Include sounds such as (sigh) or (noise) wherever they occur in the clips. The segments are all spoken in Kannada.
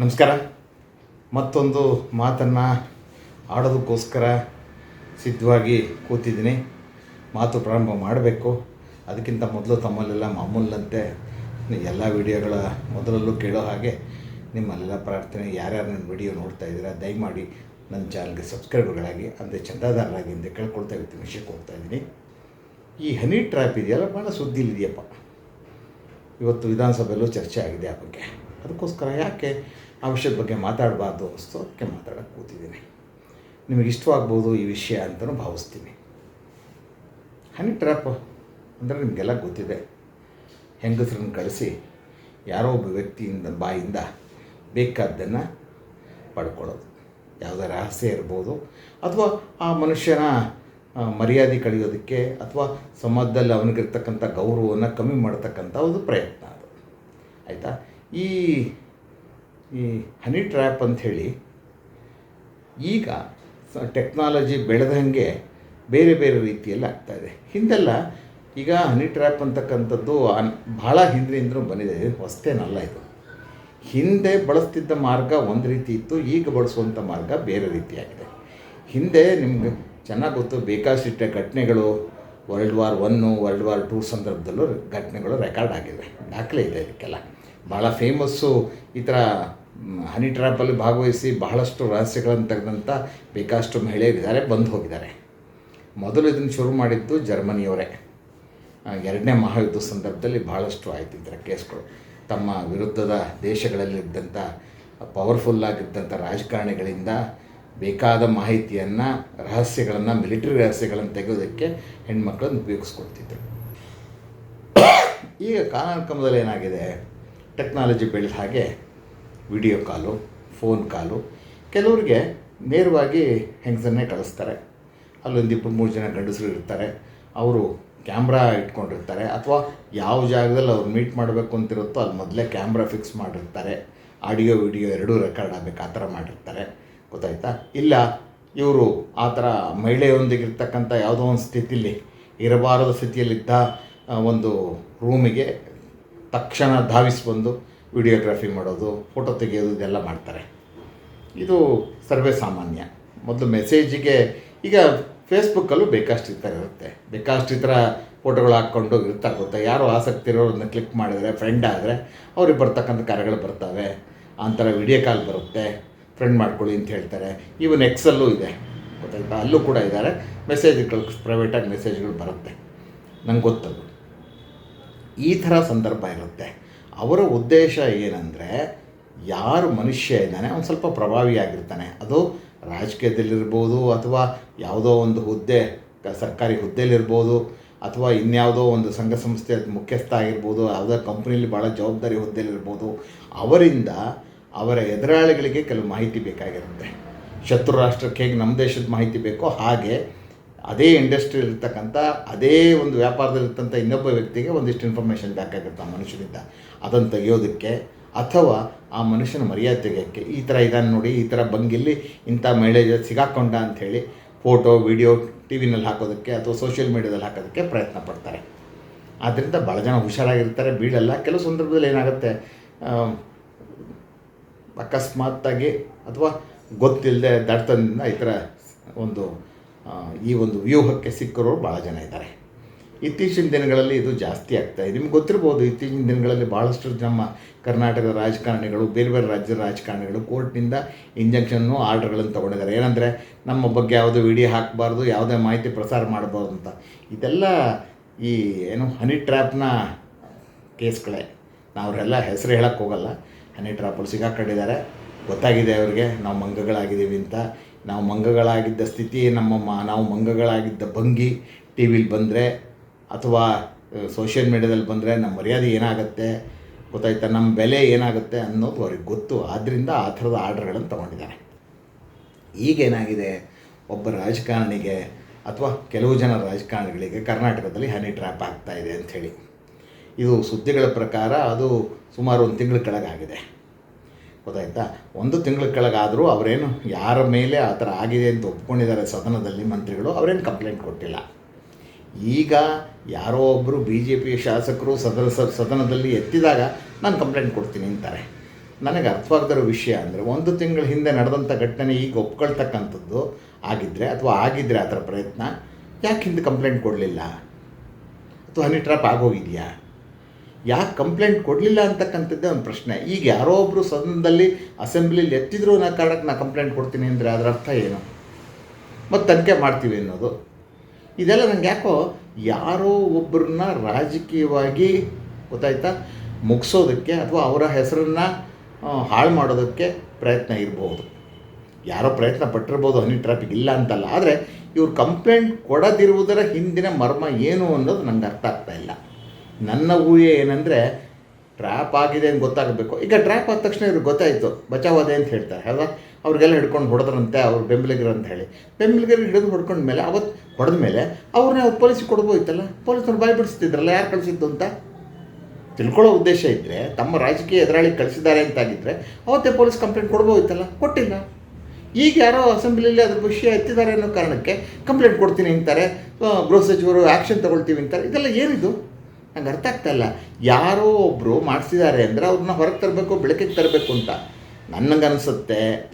ನಮಸ್ಕಾರ. ಮತ್ತೊಂದು ಮಾತನ್ನು ಆಡೋದಕ್ಕೋಸ್ಕರ ಸಿದ್ಧವಾಗಿ ಕೂತಿದ್ದೀನಿ. ಮಾತು ಪ್ರಾರಂಭ ಮಾಡಬೇಕು. ಅದಕ್ಕಿಂತ ಮೊದಲು ತಮ್ಮಲ್ಲೆಲ್ಲ ಮಾಮೂಲಂತೆ ಎಲ್ಲ ವಿಡಿಯೋಗಳ ಮೊದಲಲ್ಲೂ ಕೇಳೋ ಹಾಗೆ ನಿಮ್ಮಲ್ಲೆಲ್ಲ ಪ್ರಾರ್ಥನೆ, ಯಾರ್ಯಾರು ನನ್ನ ವಿಡಿಯೋ ನೋಡ್ತಾ ಇದ್ದೀರಾ, ದಯಮಾಡಿ ನನ್ನ ಚಾನಲ್ಗೆ ಸಬ್ಸ್ಕ್ರೈಬರ್ಗಳಾಗಿ, ಅಂದರೆ ಚಂದಾದಾರರಾಗಿ ಅಂತ ಕೇಳ್ಕೊಳ್ತಾ ಇರ್ತೀನಿ, ವಿಷಯಕ್ಕೆ ಹೋಗ್ತಾ ಇದ್ದೀನಿ. ಈ ಹನಿ ಟ್ರ್ಯಾಪ್ ಇದೆಯಲ್ಲ ಭಾಳ ಸುದ್ದಿಲಿದೆಯಪ್ಪ. ಇವತ್ತು ವಿಧಾನಸಭೆಯಲ್ಲೂ ಚರ್ಚೆ ಆಗಿದೆ ಆ ಬಗ್ಗೆ. ಅದಕ್ಕೋಸ್ಕರ ಯಾಕೆ ಆ ವಿಷಯದ ಬಗ್ಗೆ ಮಾತಾಡಬಾರ್ದು ಅನ್ನಿಸ್ತು ಅದಕ್ಕೆ ಮಾತಾಡೋಕ್ಕೆ ಕೂತಿದ್ದೀನಿ. ನಿಮಗೆ ಇಷ್ಟವಾಗ್ಬೋದು ಈ ವಿಷಯ ಅಂತಲೂ ಭಾವಿಸ್ತೀನಿ. ಹನಿ ಟ್ರ್ಯಾಪ್ ಅಂದರೆ ನಿಮಗೆಲ್ಲ ಗೊತ್ತಿದೆ. ಹೆಂಗಸರನ್ನು ಕಳಿಸಿ ಯಾರೋ ಒಬ್ಬ ವ್ಯಕ್ತಿಯಿಂದ, ಬಾಯಿಂದ ಬೇಕಾದ್ದನ್ನು ಪಡ್ಕೊಳ್ಳೋದು. ಯಾವುದೇ ರಹಸ್ಯ ಇರ್ಬೋದು ಅಥವಾ ಆ ಮನುಷ್ಯನ ಮರ್ಯಾದೆ ಕಳೆಯೋದಕ್ಕೆ ಅಥವಾ ಸಮಾಜದಲ್ಲಿ ಅವನಿಗಿರ್ತಕ್ಕಂಥ ಗೌರವವನ್ನು ಕಮ್ಮಿ ಮಾಡ್ತಕ್ಕಂಥ ಒಂದು ಪ್ರಯತ್ನ ಅದು. ಆಯಿತಾ? ಈ ಈ ಹನಿ ಟ್ರ್ಯಾಪ್ ಅಂಥೇಳಿ, ಈಗ ಟೆಕ್ನಾಲಜಿ ಬೆಳೆದಂಗೆ ಬೇರೆ ಬೇರೆ ರೀತಿಯಲ್ಲಿ ಆಗ್ತಾಯಿದೆ ಹಿಂದೆಲ್ಲ ಈಗ ಹನಿ ಟ್ರ್ಯಾಪ್ ಅಂತಕ್ಕಂಥದ್ದು ಅನ್- ಭಾಳ ಹಿಂದಿನಿಂದಲೂ ಬಂದಿದೆ. ಇದು ಹೊಸ್ತೇನಲ್ಲ ಇದು. ಹಿಂದೆ ಬಳಸ್ತಿದ್ದ ಮಾರ್ಗ ಒಂದು ರೀತಿ ಇತ್ತು, ಈಗ ಬಳಸುವಂಥ ಮಾರ್ಗ ಬೇರೆ ರೀತಿಯಾಗಿದೆ. ಹಿಂದೆ ನಿಮ್ಗೆ ಚೆನ್ನಾಗಿ ಗೊತ್ತು ಬೇಕಾದಷ್ಟಿಟ್ಟ ಘಟನೆಗಳು world war one world war two ಸಂದರ್ಭದಲ್ಲೂ ಘಟನೆಗಳು ರೆಕಾರ್ಡ್ ಆಗಿವೆ. ದಾಖಲೆ ಇದೆ ಇದಕ್ಕೆಲ್ಲ. ಭಾಳ ಫೇಮಸ್ಸು ಈ ಥರ ಹನಿ ಟ್ರ್ಯಾಪಲ್ಲಿ ಭಾಗವಹಿಸಿ ಬಹಳಷ್ಟು ರಹಸ್ಯಗಳನ್ನು ತೆಗೆದಂಥ ಬೇಕಾದಷ್ಟು ಮಹಿಳೆಯರಿದ್ದಾರೆ, ಬಂದು ಹೋಗಿದ್ದಾರೆ. ಮೊದಲು ಇದನ್ನು ಶುರು ಮಾಡಿದ್ದು ಜರ್ಮನಿಯವರೇ. ಎರಡನೇ ಮಹಾಯುದ್ಧ ಸಂದರ್ಭದಲ್ಲಿ ಭಾಳಷ್ಟು ಆಯಿತು ಇದರ ಕೇಸ್ಗಳು. ತಮ್ಮ ವಿರುದ್ಧದ ದೇಶಗಳಲ್ಲಿದ್ದಂಥ ಪವರ್ಫುಲ್ ಆಗಿದ್ದಂಥ ರಾಜಕಾರಣಿಗಳಿಂದ ಬೇಕಾದ ಮಾಹಿತಿಯನ್ನು, ರಹಸ್ಯಗಳನ್ನು ಮಿಲಿಟರಿ ರಹಸ್ಯಗಳನ್ನು ತೆಗೆಯೋದಕ್ಕೆ ಹೆಣ್ಮಕ್ಳನ್ನು ಉಪಯೋಗಿಸ್ಕೊಡ್ತಿದ್ರು. (coughs) ಈಗ ಕಾಲಾನುಕ್ರಮದಲ್ಲಿ ಏನಾಗಿದೆ? ಟೆಕ್ನಾಲಜಿ ಬೆಳೆದ ಹಾಗೆ ವಿಡಿಯೋ ಕಾಲು, ಫೋನ್ ಕಾಲು, ಕೆಲವರಿಗೆ ನೇರವಾಗಿ ಹೆಂಗಸನ್ನೇ ಕಳಿಸ್ತಾರೆ. ಅಲ್ಲೊಂದು ಇಬ್ಬರು ಮೂರು ಜನ ಗಂಡಸರು ಇರ್ತಾರೆ. ಅವರು ಕ್ಯಾಮ್ರಾ ಇಟ್ಕೊಂಡಿರ್ತಾರೆ. ಅಥವಾ ಯಾವ ಜಾಗದಲ್ಲಿ ಅವ್ರು ಮೀಟ್ ಮಾಡಬೇಕು ಅಂತಿರುತ್ತೋ ಅಲ್ಲಿ ಮೊದಲೇ ಕ್ಯಾಮ್ರಾ ಫಿಕ್ಸ್ ಮಾಡಿರ್ತಾರೆ. ಆಡಿಯೋ, ವಿಡಿಯೋ ಎರಡೂ ರೆಕಾರ್ಡ್ ಆಗಬೇಕು, ಆ ಥರ ಮಾಡಿರ್ತಾರೆ. ಗೊತ್ತಾಯ್ತಾ? ಇಲ್ಲ, ಇವರು ಆ ಥರ ಮಹಿಳೆಯೊಂದಿಗಿರ್ತಕ್ಕಂಥ ಯಾವುದೋ ಒಂದು ಸ್ಥಿತಿಯಲ್ಲಿ ಇರಬಾರದ ಸ್ಥಿತಿಯಲ್ಲಿದ್ದ ಒಂದು ರೂಮಿಗೆ ತಕ್ಷಣ ಧಾವಿಸಿ ಬಂದು ವಿಡಿಯೋಗ್ರಫಿ ಮಾಡೋದು, ಫೋಟೋ ತೆಗೆಯೋದು, ಇದೆಲ್ಲ ಮಾಡ್ತಾರೆ. ಇದು ಸರ್ವೇ ಸಾಮಾನ್ಯ. ಮೊದಲು ಮೆಸೇಜಿಗೆ, ಈಗ ಫೇಸ್ಬುಕ್ಕಲ್ಲೂ ಬೇಕಷ್ಟು ಈ ಥರ ಇರುತ್ತೆ. ಬೇಕಷ್ಟು ಈ ಥರ ಫೋಟೋಗಳು ಹಾಕ್ಕೊಂಡು ಇರ್ತಾರೆ ಗೊತ್ತಾ? ಯಾರು ಆಸಕ್ತಿ ಇರೋರನ್ನ ಕ್ಲಿಕ್ ಮಾಡಿದರೆ ಫ್ರೆಂಡ್ ಆದರೆ, ಅವ್ರಿಗೆ ಬರ್ತಕ್ಕಂಥ ಕಾರ್ಯಗಳು ಬರ್ತವೆ. ಆ ವಿಡಿಯೋ ಕಾಲ್ ಬರುತ್ತೆ. ಫ್ರೆಂಡ್ ಮಾಡ್ಕೊಳ್ಳಿ ಅಂತ ಹೇಳ್ತಾರೆ. ಈವನ್ ಎಕ್ಸಲ್ಲೂ ಇದೆ. ಗೊತ್ತಾಯ್ತಾ? ಅಲ್ಲೂ ಕೂಡ ಇದ್ದಾರೆ. ಮೆಸೇಜ್ಗಳು ಪ್ರೈವೇಟಾಗಿ ಮೆಸೇಜ್ಗಳು ಬರುತ್ತೆ. ನಂಗೆ ಗೊತ್ತದು. ಈ ಥರ ಸಂದರ್ಭ ಇರುತ್ತೆ. ಅವರ ಉದ್ದೇಶ ಏನಂದರೆ, ಯಾರು ಮನುಷ್ಯ ಇದ್ದಾನೆ, ಅವನು ಸ್ವಲ್ಪ ಪ್ರಭಾವಿಯಾಗಿರ್ತಾನೆ. ಅದು ರಾಜಕೀಯದಲ್ಲಿರ್ಬೋದು ಅಥವಾ ಯಾವುದೋ ಒಂದು ಹುದ್ದೆ ಸರ್ಕಾರಿ ಹುದ್ದೆಯಲ್ಲಿರ್ಬೋದು ಅಥವಾ ಇನ್ಯಾವುದೋ ಒಂದು ಸಂಘ ಸಂಸ್ಥೆ ಮುಖ್ಯಸ್ಥ ಆಗಿರ್ಬೋದು, ಯಾವುದೋ ಕಂಪ್ನಿಲಿ ಭಾಳ ಜವಾಬ್ದಾರಿ ಹುದ್ದೆಯಲ್ಲಿರ್ಬೋದು, ಅವರಿಂದ ಅವರ ಎದುರಾಳಿಗಳಿಗೆ ಕೆಲವು ಮಾಹಿತಿ ಬೇಕಾಗಿರುತ್ತೆ. ಶತ್ರು ರಾಷ್ಟ್ರಕ್ಕೆ ಹೇಗೆ ನಮ್ಮ ದೇಶದ ಮಾಹಿತಿ ಬೇಕೋ ಹಾಗೆ ಅದೇ ಇಂಡಸ್ಟ್ರಿ ಇರ್ತಕ್ಕಂಥ, ಅದೇ ಒಂದು ವ್ಯಾಪಾರದಲ್ಲಿರ್ತಕ್ಕಂಥ ಇನ್ನೊಬ್ಬ ವ್ಯಕ್ತಿಗೆ ಒಂದಿಷ್ಟು ಇನ್ಫಾರ್ಮೇಷನ್ ಬೇಕಾಗಿರ್ತ ಆ ಮನುಷ್ಯನಿಂದ. ಅದನ್ನು ತೆಗೆಯೋದಕ್ಕೆ ಅಥವಾ ಆ ಮನುಷ್ಯನ ಮರ್ಯಾದೆ ತೆಗೆಯೋಕ್ಕೆ. ಈ ಥರ ಇದಾನೆ ನೋಡಿ, ಈ ಥರ ಬಂಗಿಲ್ಲಿ ಇಂಥ ಮಹಿಳೆ ಸಿಗಾಕೊಂಡ ಅಂಥೇಳಿ ಫೋಟೋ ವಿಡಿಯೋ ಟಿ ವಿನಲ್ಲಿ ಹಾಕೋದಕ್ಕೆ ಅಥವಾ ಸೋಷಿಯಲ್ ಮೀಡ್ಯಾದಲ್ಲಿ ಹಾಕೋದಕ್ಕೆ ಪ್ರಯತ್ನ ಪಡ್ತಾರೆ. ಆದ್ದರಿಂದ ಭಾಳ ಜನ ಹುಷಾರಾಗಿರ್ತಾರೆ, ಬೀಳಲ್ಲ. ಕೆಲವು ಸಂದರ್ಭದಲ್ಲಿ ಏನಾಗುತ್ತೆ ಅಕಸ್ಮಾತ್ತಾಗಿ ಅಥವಾ ಗೊತ್ತಿಲ್ಲದೆ ದಡ್ತನದಿಂದ ಈ ಥರ ಒಂದು ಈ ಒಂದು ವ್ಯೂಹಕ್ಕೆ ಸಿಕ್ಕರೋ ಭಾಳ ಜನ ಇದ್ದಾರೆ. ಇತ್ತೀಚಿನ ದಿನಗಳಲ್ಲಿ ಇದು ಜಾಸ್ತಿ ಆಗ್ತಾ ಇದೆ. ನಿಮ್ಗೆ ಗೊತ್ತಿರ್ಬೋದು, ಇತ್ತೀಚಿನ ದಿನಗಳಲ್ಲಿ ಭಾಳಷ್ಟು ನಮ್ಮ ಕರ್ನಾಟಕದ ರಾಜಕಾರಣಿಗಳು, ಬೇರೆ ಬೇರೆ ರಾಜ್ಯದ ರಾಜಕಾರಣಿಗಳು ಕೋರ್ಟ್ನಿಂದ ಇಂಜೆಕ್ಷನ್ನು, ಆರ್ಡರ್ಗಳನ್ನು ತೊಗೊಂಡಿದ್ದಾರೆ. ಏನಂದರೆ, ನಮ್ಮ ಬಗ್ಗೆ ಯಾವುದೋ ವಿಡಿಯೋ ಹಾಕಬಾರ್ದು, ಯಾವುದೇ ಮಾಹಿತಿ ಪ್ರಸಾರ ಮಾಡಬಾರ್ದು ಅಂತ. ಇದೆಲ್ಲ ಈ ಏನು ಹನಿ ಟ್ರ್ಯಾಪ್ನ ಕೇಸ್ಗಳೇ. ನಾವರೆಲ್ಲ ಹೆಸರು ಹೇಳೋಕ್ಕೋಗಲ್ಲ. ಹನಿ ಟ್ರ್ಯಾಪ್ಗಳು ಸಿಗಾಕೊಂಡಿದ್ದಾರೆ ಗೊತ್ತಾಗಿದೆ ಅವ್ರಿಗೆ, ನಾವು ಮಂಗಗಳಾಗಿದ್ದೀವಿ ಅಂತ. ನಾವು ಮಂಗಗಳಾಗಿದ್ದ ಸ್ಥಿತಿ, ನಮ್ಮ ನಾವು ಮಂಗಗಳಾಗಿದ್ದ ಭಂಗಿ ಟಿ ವಿಲಿ ಬಂದರೆ ಅಥವಾ ಸೋಷಿಯಲ್ ಮೀಡ್ಯಾದಲ್ಲಿ ಬಂದರೆ ನಮ್ಮ ಮರ್ಯಾದೆ ಏನಾಗುತ್ತೆ, ಗೊತ್ತಾಯ್ತಾ? ನಮ್ಮ ಬೆಲೆ ಏನಾಗುತ್ತೆ ಅನ್ನೋದು ಅವ್ರಿಗೆ ಗೊತ್ತು. ಆದ್ದರಿಂದ ಆ ಥರದ ಆರ್ಡ್ರ್ಗಳನ್ನು ತೊಗೊಂಡಿದ್ದಾರೆ. ಈಗೇನಾಗಿದೆ ಒಬ್ಬ ರಾಜಕಾರಣಿಗೆ ಅಥವಾ ಕೆಲವು ಜನ ರಾಜಕಾರಣಿಗಳಿಗೆ ಕರ್ನಾಟಕದಲ್ಲಿ ಹನಿ ಟ್ರ್ಯಾಪ್ ಆಗ್ತಾ ಇದೆ ಅಂಥೇಳಿ. ಇದು ಸುದ್ದಿಗಳ ಪ್ರಕಾರ ಅದು ಸುಮಾರು ಒಂದು ತಿಂಗಳ ಕೆಳಗಾಗಿದೆ. ಗೊತ್ತಾಯ್ತಾ? ಒಂದು ತಿಂಗಳ ಕೆಳಗಾದರೂ ಅವರೇನು ಯಾರ ಮೇಲೆ ಆ ಥರ ಆಗಿದೆ ಅಂತ ಒಪ್ಕೊಂಡಿದ್ದಾರೆ ಸದನದಲ್ಲಿ ಮಂತ್ರಿಗಳು, ಅವರೇನು ಕಂಪ್ಲೇಂಟ್ ಕೊಟ್ಟಿಲ್ಲ. ಈಗ ಯಾರೋ ಒಬ್ಬರು ಬಿ ಜೆ ಪಿ ಶಾಸಕರು ಸದನ ಸದನದಲ್ಲಿ ಎತ್ತಿದಾಗ ನಾನು ಕಂಪ್ಲೇಂಟ್ ಕೊಡ್ತೀನಿ ಅಂತಾರೆ. ನನಗೆ ಅರ್ಥವಾಗದಿರೋ ವಿಷಯ ಅಂದರೆ ಒಂದು ತಿಂಗಳ ಹಿಂದೆ ನಡೆದಂಥ ಘಟನೆ ಈಗ ಒಪ್ಕೊಳ್ತಕ್ಕಂಥದ್ದು ಆಗಿದ್ದರೆ ಅಥವಾ ಆಗಿದ್ದರೆ ಆ ಥರ ಪ್ರಯತ್ನ, ಯಾಕೆ ಹಿಂದೆ ಕಂಪ್ಲೇಂಟ್ ಕೊಡಲಿಲ್ಲ? ಅಥವಾ ಹನಿ ಟ್ರಾಪ್ ಆಗೋಗಿದೆಯಾ? ಯಾಕೆ ಕಂಪ್ಲೇಂಟ್ ಕೊಡಲಿಲ್ಲ ಅಂತಕ್ಕಂಥದ್ದೇ ಒಂದು ಪ್ರಶ್ನೆ. ಈಗ ಯಾರೋ ಒಬ್ಬರು ಸದನದಲ್ಲಿ ಅಸೆಂಬ್ಲಿಲಿ ಎತ್ತಿದ್ರು ನಾ ಕಾರಣಕ್ಕೆ ನಾನು ಕಂಪ್ಲೇಂಟ್ ಕೊಡ್ತೀನಿ ಅಂದರೆ ಅದರ ಅರ್ಥ ಏನು? ಮತ್ತು ತನಿಖೆ ಮಾಡ್ತೀವಿ ಅನ್ನೋದು. ಇದೆಲ್ಲ ನನಗೆ ಯಾಕೋ ಯಾರೋ ಒಬ್ಬರನ್ನ ರಾಜಕೀಯವಾಗಿ ಗೊತ್ತಾಯ್ತಾ? ಮುಗಿಸೋದಕ್ಕೆ ಅಥವಾ ಅವರ ಹೆಸರನ್ನು ಹಾಳು ಮಾಡೋದಕ್ಕೆ ಪ್ರಯತ್ನ ಇರಬಹುದು ಯಾರೋ ಪ್ರಯತ್ನ ಪಟ್ಟಿರ್ಬೋದು, ಹನಿ ಟ್ರಾಫಿಕ್ ಇಲ್ಲ ಅಂತಲ್ಲ. ಆದರೆ ಇವ್ರು ಕಂಪ್ಲೇಂಟ್ ಕೊಡದಿರುವುದರ ಹಿಂದಿನ ಮರ್ಮ ಏನು ಅನ್ನೋದು ನನಗೆ ಅರ್ಥ ಆಗ್ತಾ ಇಲ್ಲ. ನನ್ನ ಊಹೆ ಏನಂದರೆ ಟ್ರ್ಯಾಪ್ ಆಗಿದೆ ಅಂತ ಗೊತ್ತಾಗಬೇಕು. ಈಗ ಟ್ರ್ಯಾಪ್ ಆದ ತಕ್ಷಣ ಇವ್ರಿಗೆ ಗೊತ್ತಾಯಿತು, ಬಚಾವದೆ ಅಂತ ಹೇಳ್ತಾರೆ, ಅಲ್ವಾ? ಅವ್ರಿಗೆಲ್ಲ ಹಿಡ್ಕೊಂಡು ಹೊಡೆದ್ರಂತೆ, ಅವ್ರು ಬೆಂಬಲಿಗರು ಅಂತ ಹೇಳಿ. ಬೆಂಬಲಿಗರು ಹಿಡಿದು ಹೊಡ್ಕೊಂಡ ಮೇಲೆ ಅವತ್ತು ಹೊಡೆದ ಮೇಲೆ ಅವ್ರನ್ನ ಅವ್ರು ಪೊಲೀಸಿಗೆ ಕೊಡ್ಬೋಯ್ತಲ್ಲ ಪೊಲೀಸರು ಬಾಯಿ ಬಿಡಿಸ್ತಿದ್ರಲ್ಲ, ಯಾರು ಕಳಿಸಿದ್ದು ಅಂತ? ತಿಳ್ಕೊಳ್ಳೋ ಉದ್ದೇಶ ಇದ್ದರೆ ತಮ್ಮ ರಾಜಕೀಯ ಎದುರಾಳಿ ಕಳಿಸಿದ್ದಾರೆ ಅಂತಾಗಿದ್ದರೆ ಅವತ್ತೇ ಪೊಲೀಸ್ ಕಂಪ್ಲೇಂಟ್ ಕೊಡ್ಬೋಯ್ತಲ್ಲ ಕೊಟ್ಟಿಲ್ಲ. ಈಗ ಯಾರೋ ಅಸೆಂಬ್ಲಿಯಲ್ಲಿ ಅದ್ರ ವಿಷಯ ಎತ್ತಿದ್ದಾರೆ ಅನ್ನೋ ಕಾರಣಕ್ಕೆ ಕಂಪ್ಲೇಂಟ್ ಕೊಡ್ತೀನಿ ಅಂತಾರೆ ಗೃಹ ಸಚಿವರು ಆ್ಯಕ್ಷನ್ ತಗೊಳ್ತೀವಿ ಅಂತಾರೆ, ಇದೆಲ್ಲ ಏನಿದು? ನಂಗೆ ಅರ್ಥ ಆಗ್ತಾಯಿಲ್ಲ ಯಾರೋ ಒಬ್ಬರು ಮಾಡಿಸಿದ್ದಾರೆ ಅಂದರೆ ಅವ್ರನ್ನ ಹೊರಗೆ ತರಬೇಕು, ಬೆಳಕಿಗೆ ತರಬೇಕು ಅಂತ. ನನಗನ್ಸುತ್ತೆ,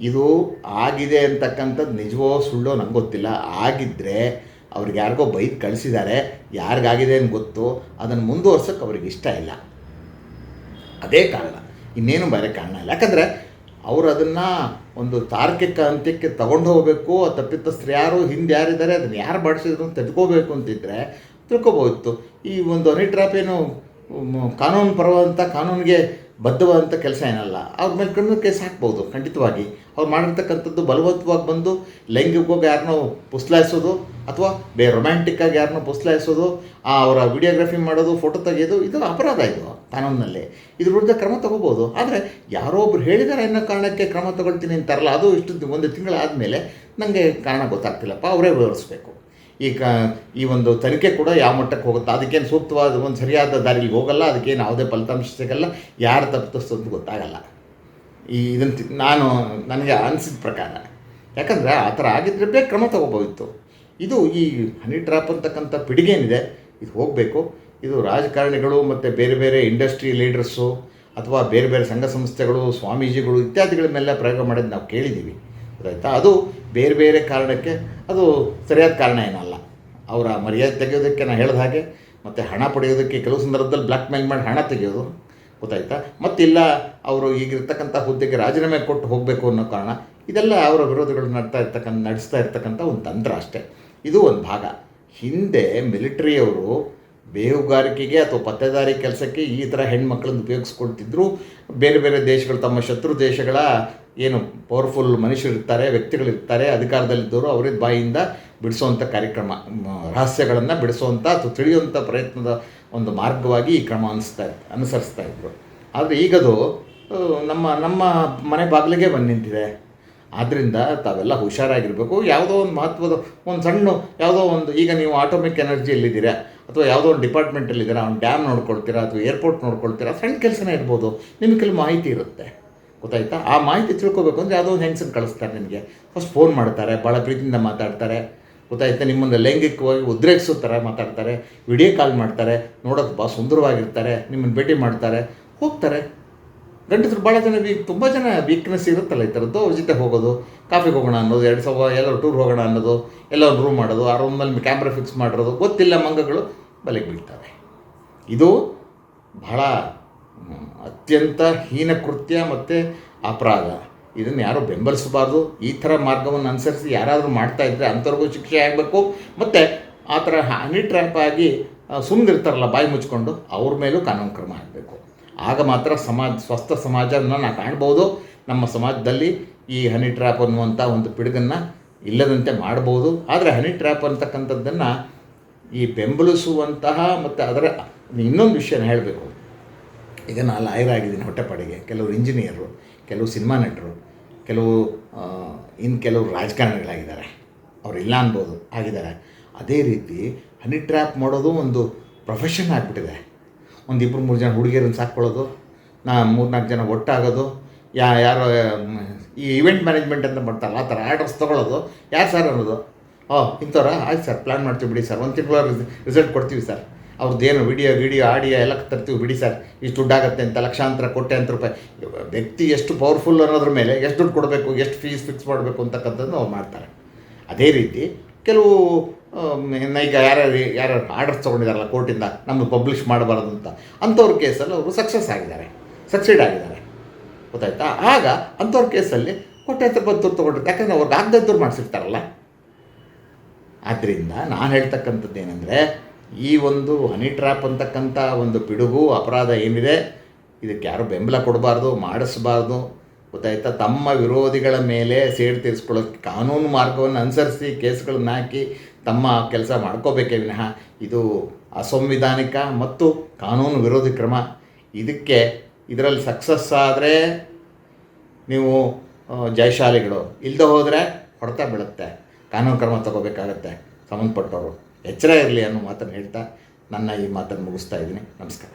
ಇದು ಆಗಿದೆ ಅಂತಕ್ಕಂಥದ್ದು ನಿಜವೋ ಸುಳ್ಳೋ ನಂಗೆ ಗೊತ್ತಿಲ್ಲ. ಆಗಿದ್ದರೆ ಅವ್ರಿಗೆ ಯಾರಿಗೋ ಬೈಕ್ ಕಳಿಸಿದ್ದಾರೆ. ಯಾರಿಗಾಗಿದೆ ಅಂತ ಗೊತ್ತು. ಅದನ್ನು ಮುಂದುವರ್ಸೋಕ್ಕೆ ಅವ್ರಿಗೆ ಇಷ್ಟ ಇಲ್ಲ. ಅದೇ ಕಾರಣ. ಇನ್ನೇನು ಬೇರೆ ಕಾರಣ ಇಲ್ಲ. ಯಾಕಂದರೆ ಅವರು ಅದನ್ನು ಒಂದು ತಾರ್ಕಿಕ ಅಂತ್ಯಕ್ಕೆ ತಗೊಂಡು ಹೋಗಬೇಕು. ಆ ತಪ್ಪಿತಸ್ಥರು ಯಾರು, ಹಿಂದೆ ಯಾರಿದ್ದಾರೆ, ಅದನ್ನು ಯಾರು ಮಾಡಿಸಿದ್ರು ತೆಗೆದುಕೋಬೇಕು ಅಂತಿದ್ದರೆ ತಿಳ್ಕೊಬೋದಿತ್ತು ಈ ಒಂದು ಹನಿ ಟ್ರ್ಯಾಪ್ ಏನು ಕಾನೂನು ಪರವಾದಂಥ ಕಾನೂನಿಗೆ ಬದ್ಧವಾದಂಥ ಕೆಲಸ ಏನಲ್ಲ. ಅವ್ರ ಮೇಲೆ ಕಣ್ಣು ಕೇಸ್ ಹಾಕ್ಬೋದು, ಖಂಡಿತವಾಗಿ. ಅವ್ರು ಮಾಡಿರ್ತಕ್ಕಂಥದ್ದು ಬಲವಂತವಾಗಿ ಬಂದು ಲೈಂಗಿಕವಾಗಿ ಯಾರನ್ನೋ ಪುಸ್ಲಾಯಿಸೋದು ಅಥವಾ ಬೇ ರೊಮ್ಯಾಂಟಿಕ್ಕಾಗಿ ಯಾರನ್ನೋ ಆ ಅವರ ವಿಡಿಯೋಗ್ರಫಿ ಮಾಡೋದು ಫೋಟೋ ತೆಗೆಯೋದು, ಇದು ಅಪರಾಧ ಇದು ಕಾನೂನಿನಲ್ಲಿ. ಇದ್ರ ವಿರುದ್ಧ ಕ್ರಮ ತಗೋಬೋದು. ಆದರೆ ಯಾರೋ ಒಬ್ರು ಹೇಳಿದ್ದಾರೆ ಅನ್ನೋ ಕಾರಣಕ್ಕೆ ಕ್ರಮ ತಗೊಳ್ತೀನಿ ಅಂತಾರಲ್ಲ, ಅದು ಇಷ್ಟು ಒಂದು ತಿಂಗಳಾದಮೇಲೆ ನನಗೆ ಕಾರಣ ಗೊತ್ತಾಗ್ತಿಲ್ಲಪ್ಪ, ಅವರೇ ವಿವರಿಸ್ಬೇಕು. ಈ ಕ, ಈ ಒಂದು ತನಿಖೆ ಕೂಡ ಯಾವ ಮಟ್ಟಕ್ಕೆ ಹೋಗುತ್ತೆ? ಅದಕ್ಕೇನು ಸೂಕ್ತವಾದ ಒಂದು ಸರಿಯಾದ ದಾರಿಲಿ ಹೋಗಲ್ಲ, ಅದಕ್ಕೇನು ಯಾವುದೇ ಫಲಿತಾಂಶ ಸಿಗಲ್ಲ, ಯಾರು ತಪ್ಪಿಸೋದು ಗೊತ್ತಾಗಲ್ಲ. ಈ ಇದನ್ನು ನಾನು, ನನಗೆ ಅನಿಸಿದ ಪ್ರಕಾರ, ಯಾಕಂದರೆ ಆ ಥರ ಆಗಿದ್ದರೆ ಬೇಗ ಕ್ರಮ ತಗೋಬೋದಿತ್ತು. ಇದು ಈ ಹನಿ ಟ್ರ್ಯಾಪ್ ಅಂತಕ್ಕಂಥ ಪಿಡಿಗೇನಿದೆ, ಇದು ಹೋಗಬೇಕು. ಇದು ರಾಜಕಾರಣಿಗಳು ಮತ್ತು ಬೇರೆ ಬೇರೆ ಇಂಡಸ್ಟ್ರಿ ಲೀಡರ್ಸು ಅಥವಾ ಬೇರೆ ಬೇರೆ ಸಂಘ ಸಂಸ್ಥೆಗಳು, ಸ್ವಾಮೀಜಿಗಳು ಇತ್ಯಾದಿಗಳ ಮೇಲೆ ಪ್ರಯೋಗ ಮಾಡೋದು ನಾವು ಕೇಳಿದ್ದೀವಿ. ಗೊತ್ತಾಯ್ತಾ? ಅದು ಬೇರೆ ಬೇರೆ ಕಾರಣಕ್ಕೆ, ಅದು ಸರಿಯಾದ ಕಾರಣ ಏನಲ್ಲ. ಅವರ ಮರ್ಯಾದೆ ತೆಗೆಯೋದಕ್ಕೆ ನಾನು ಹೇಳಿದ ಹಾಗೆ, ಮತ್ತು ಹಣ ಪಡೆಯೋದಕ್ಕೆ ಕೆಲವು ಸಂದರ್ಭದಲ್ಲಿ ಬ್ಲ್ಯಾಕ್ ಮೇಲ್ ಮಾಡಿ ಹಣ ತೆಗೆಯೋದು ಗೊತ್ತಾಯ್ತಾ? ಮತ್ತಿಲ್ಲ ಅವರು ಈಗಿರ್ತಕ್ಕಂಥ ಹುದ್ದೆಗೆ ರಾಜೀನಾಮೆ ಕೊಟ್ಟು ಹೋಗಬೇಕು ಅನ್ನೋ ಕಾರಣ, ಇದೆಲ್ಲ ಅವರ ವಿರೋಧಿಗಳು ನಡ್ತಾ ಇರ್ತಕ್ಕಂಥ, ನಡೆಸ್ತಾ ಇರ್ತಕ್ಕಂಥ ಒಂದು ತಂತ್ರ ಅಷ್ಟೇ. ಇದು ಒಂದು ಭಾಗ. ಹಿಂದೆ ಮಿಲಿಟ್ರಿಯವರು ಬೇಹುಗಾರಿಕೆಗೆ ಅಥವಾ ಪತ್ತೆದಾರಿ ಕೆಲಸಕ್ಕೆ ಈ ಥರ ಹೆಣ್ಮಕ್ಳನ್ನ ಉಪಯೋಗಿಸ್ಕೊಳ್ತಿದ್ರು. ಬೇರೆ ಬೇರೆ ದೇಶಗಳು ತಮ್ಮ ಶತ್ರು ದೇಶಗಳ ಏನು ಪವರ್ಫುಲ್ ಮನುಷ್ಯರಿರ್ತಾರೆ, ವ್ಯಕ್ತಿಗಳಿರ್ತಾರೆ, ಅಧಿಕಾರದಲ್ಲಿದ್ದವರು ಅವ್ರದ್ದು ಬಾಯಿಯಿಂದ ಬಿಡಿಸುವಂಥ ಕಾರ್ಯಕ್ರಮ ರಹಸ್ಯಗಳನ್ನು ಬಿಡಿಸುವಂಥ ಅಥವಾ ತಿಳಿಯುವಂಥ ಪ್ರಯತ್ನದ ಒಂದು ಮಾರ್ಗವಾಗಿ ಈ ಕ್ರಮ ಅನಿಸ್ತಾ ಅನುಸರಿಸ್ತಾ ಇದ್ರು. ಆದರೆ ಈಗದು ನಮ್ಮ ನಮ್ಮ ಮನೆ ಬಾಗಿಲಿಗೆ ಬಂದು ನಿಂತಿದೆ ಆದ್ದರಿಂದ ತಾವೆಲ್ಲ ಹುಷಾರಾಗಿರಬೇಕು. ಯಾವುದೋ ಒಂದು ಮಹತ್ವದ, ಒಂದು ಸಣ್ಣ, ಯಾವುದೋ ಒಂದು, ಈಗ ನೀವು ಆಟೋಮಿಕ್ ಎನರ್ಜಿಯಲ್ಲಿದ್ದೀರಾ ಅಥವಾ ಯಾವುದೋ ಒಂದು ಡಿಪಾರ್ಟ್ಮೆಂಟಲ್ಲಿದ್ದೀರಾ ಒಂದು ಡ್ಯಾಮ್ ನೋಡ್ಕೊಳ್ತೀರಾ? ಅಥವಾ ಏರ್ಪೋರ್ಟ್ ನೋಡ್ಕೊಳ್ತೀರಾ? ಸಣ್ಣ ಕೆಲಸನೇ ಇರ್ಬೋದು. ನಿಮಗೆ ಕೆಲವು ಮಾಹಿತಿ ಇರುತ್ತೆ. ಗೊತ್ತಾಯ್ತಾ? ಆ ಮಾಹಿತಿ ತಿಳ್ಕೊಬೇಕು ಅಂದರೆ ಯಾವುದೋ ಒಂದು ಹೆಂಗಸನ್ನು ಕಳಿಸ್ತಾರೆ ನಿಮಗೆ. ಫಸ್ಟ್ ಫೋನ್ ಮಾಡ್ತಾರೆ ಭಾಳ ಪ್ರೀತಿಯಿಂದ ಮಾತಾಡ್ತಾರೆ. ಗೊತ್ತಾಯ್ತಾ? ನಿಮ್ಮನ್ನು ಲೈಂಗಿಕವಾಗಿ ಉದ್ರೇಕಿಸೋ ಥರ ಮಾತಾಡ್ತಾರೆ, ವಿಡಿಯೋ ಕಾಲ್ ಮಾಡ್ತಾರೆ, ನೋಡೋಕೆ ಭಾಳ ಸುಂದರವಾಗಿರ್ತಾರೆ, ನಿಮ್ಮನ್ನು ಭೇಟಿ ಮಾಡ್ತಾರೆ, ಹೋಗ್ತಾರೆ. ಗಂಡಸರು ಭಾಳ ಜನ ವೀಕ್ ತುಂಬ ಜನ ವೀಕ್ನೆಸ್ ಇರುತ್ತಲ್ಲ ಈ ಥರದ್ದು ಅವ್ರ ಜೊತೆ ಹೋಗೋದು ಕಾಫಿಗೆ ಹೋಗೋಣ ಅನ್ನೋದು, ಎರಡು ಸಾವಿರ ಎಲ್ಲರೂ ಟೂರ್ ಹೋಗೋಣ ಅನ್ನೋದು, ಎಲ್ಲ ರೂಮ್ ಮಾಡೋದು, ಆ ರೂಮಲ್ಲಿ ಕ್ಯಾಮ್ರಾ ಫಿಕ್ಸ್ ಮಾಡಿರೋದು, ಗೊತ್ತಿಲ್ಲ ಮಂಗಗಳು, ಬಲೆಗೆ ಬೀಳ್ತವೆ ಇದು ಬಹಳ ಅತ್ಯಂತ ಹೀನ ಕೃತ್ಯ ಮತ್ತು ಅಪರಾಧ. ಇದನ್ನು ಯಾರೂ ಬೆಂಬಲಿಸಬಾರ್ದು? ಈ ಥರ ಮಾರ್ಗವನ್ನು ಅನುಸರಿಸಿ ಯಾರಾದರೂ ಮಾಡ್ತಾ ಇದ್ದರೆ ಅಂಥವ್ರಿಗೂ ಶಿಕ್ಷೆ ಆಗಬೇಕು. ಮತ್ತು ಆ ಥರ ಹನಿ ಟ್ರ್ಯಾಪ್ ಆಗಿ ಸುಮ್ಮನಿರ್ತಾರಲ್ಲ ಬಾಯಿ ಮುಚ್ಕೊಂಡು, ಅವ್ರ ಮೇಲೂ ಕಾನೂನು ಕ್ರಮ ಆಗಬೇಕು. ಆಗ ಮಾತ್ರ ಸಮಾಜ, ಸ್ವಸ್ಥ ಸಮಾಜನ ನಾವು ಕಾಣ್ಬೋದು. ನಮ್ಮ ಸಮಾಜದಲ್ಲಿ ಈ ಹನಿ ಟ್ರ್ಯಾಪ್ ಅನ್ನುವಂಥ ಒಂದು ಪಿಡುಗನ್ನು ಇಲ್ಲದಂತೆ ಮಾಡ್ಬೋದು. ಆದರೆ ಹನಿ ಟ್ರ್ಯಾಪ್ ಅಂತಕ್ಕಂಥದ್ದನ್ನು ಈ ಬೆಂಬಲಿಸುವಂತಹ ಮತ್ತು ಅದರ, ಇನ್ನೊಂದು ವಿಷಯನ ಹೇಳಬೇಕು. ಈಗ ನಾನು ಲಾಯರ್ ಆಗಿದ್ದೀನಿ ಹೊಟ್ಟೆಪಾಡಿಗೆ. ಕೆಲವರು ಇಂಜಿನಿಯರು. ಕೆಲವು ಸಿನಿಮಾ ನಟರು, ಕೆಲವು ಇನ್ನು ಕೆಲವು ರಾಜಕಾರಣಿಗಳಾಗಿದ್ದಾರೆ. ಅವ್ರು ಇಲ್ಲ ಅನ್ಬೋದು, ಆಗಿದ್ದಾರೆ. ಅದೇ ರೀತಿ ಹನಿ ಟ್ರ್ಯಾಪ್ ಮಾಡೋದು ಒಂದು ಪ್ರೊಫೆಷನ್ ಆಗಿಬಿಟ್ಟಿದೆ. ಒಂದು ಇಬ್ಬರು ಮೂರು ಜನ ಹುಡುಗಿಯರನ್ನು ಸಾಕ್ಕೊಳ್ಳೋದು, ನಾ ಮೂರ್ನಾಲ್ಕು ಜನ ಒಟ್ಟಾಗೋದು, ಯಾ, ಯಾರೋ ಈ ಇವೆಂಟ್ ಮ್ಯಾನೇಜ್ಮೆಂಟ್ ಅಂತ ಮಾಡ್ತಾರಲ್ಲ, ಆ ಥರ ಆರ್ಡರ್ಸ್ ತೊಗೊಳ್ಳೋದು, ಯಾರು ಸರ್ ಅನ್ನೋದು? ಓ, ಇಂಥವ್ರ? ಆಯ್ತು ಸರ್ ಪ್ಲ್ಯಾನ್ ಮಾಡ್ತೀವಿ ಬಿಡಿ ಸರ್ ಒಂದು ತಿಂಗಳ ರಿಸಲ್ಟ್ ಕೊಡ್ತೀವಿ ಸರ್ ಅವ್ರದ್ದೇನು ವಿಡಿಯೋ ವಿಡಿಯೋ ಆಡಿಯೋ ಎಲ್ಲ ತರ್ತೀವಿ, ಬಿಡಿ ಸರ್. ಇಷ್ಟು ದುಡ್ಡಾಗತ್ತೆ ಅಂತ, ಲಕ್ಷಾಂತರ, ಕೋಟ್ಯಾಂತರ ರೂಪಾಯಿ. ವ್ಯಕ್ತಿ ಎಷ್ಟು ಪವರ್ಫುಲ್ ಅನ್ನೋದ್ರ ಮೇಲೆ, ಎಷ್ಟು ದುಡ್ಡು ಕೊಡಬೇಕು, ಎಷ್ಟು ಫೀಸ್ ಫಿಕ್ಸ್ ಮಾಡಬೇಕು ಅಂತಕ್ಕಂಥದ್ದು ಅವ್ರು ಮಾಡ್ತಾರೆ. ಅದೇ ರೀತಿ ಕೆಲವು ಈಗ ಯಾರ್ಯಾರು ಯಾರು ಆರ್ಡರ್ಸ್ ತೊಗೊಂಡಿದ್ದಾರಲ್ಲ ಕೋರ್ಟಿಂದ ನಮಗೆ ಪಬ್ಲಿಷ್ ಮಾಡಬಾರ್ದು ಅಂತ, ಅಂಥವ್ರ ಕೇಸಲ್ಲಿ ಅವರು ಸಕ್ಸಸ್ ಆಗಿದ್ದಾರೆ ಸಕ್ಸೀಡ್ ಆಗಿದ್ದಾರೆ. ಗೊತ್ತಾಯ್ತಾ? ಆಗ ಅಂಥವ್ರ ಕೇಸಲ್ಲಿ ಕೋಟೆ ಹತ್ರ ಬಂದು ತೊಗೊಂಡಿರ್ತಾರೆ ಯಾಕಂದರೆ ಅವ್ರಿಗೆ ಆಗದದ್ದವ್ರು ಮಾಡಿಸಿರ್ತಾರಲ್ಲ. ಆದ್ದರಿಂದ ನಾನು ಹೇಳ್ತಕ್ಕಂಥದ್ದು ಏನಂದರೆ ಈ ಒಂದು ಹನಿ ಟ್ರ್ಯಾಪ್ ಅಂತಕ್ಕಂಥ ಒಂದು ಪಿಡುಗು, ಅಪರಾಧ ಏನಿದೆ? ಇದಕ್ಕೆ ಯಾರು ಬೆಂಬಲ ಕೊಡಬಾರ್ದು, ಮಾಡಿಸ್ಬಾರ್ದು. ಗೊತ್ತಾಯ್ತಾ? ತಮ್ಮ ವಿರೋಧಿಗಳ ಮೇಲೆ ಸೇಡು ತೀರಿಸ್ಕೊಳ್ಳೋಕ್ಕೆ ಕಾನೂನು ಮಾರ್ಗವನ್ನು ಅನುಸರಿಸಿ ಕೇಸ್ಗಳನ್ನು ಹಾಕಿ ತಮ್ಮ ಕೆಲಸ ಮಾಡ್ಕೋಬೇಕೇ ವಿನಃ ಇದು ಅಸಂವಿಧಾನಿಕ ಮತ್ತು ಕಾನೂನು ವಿರೋಧಿ ಕ್ರಮ. ಇದಕ್ಕೆ ಇದರಲ್ಲಿ ಸಕ್ಸಸ್ ಆದರೆ ನೀವು ಜಯಶಾಲಿಗಳು ಇಲ್ಲದೆ ಹೋದರೆ ಹೊಡೆತ ಬೀಳುತ್ತೆ. ಕಾನೂನು ಕ್ರಮ ತಗೋಬೇಕಾಗತ್ತೆ. ಸಂಬಂಧಪಟ್ಟವರು. ಎಚ್ಚರ ಇರಲಿ ಅನ್ನೋ ಮಾತನ್ನು ಹೇಳ್ತಾ ನನ್ನ ಈ ಮಾತನ್ನು ಮುಗಿಸ್ತಾ ಇದ್ದೀನಿ. ನಮಸ್ಕಾರ.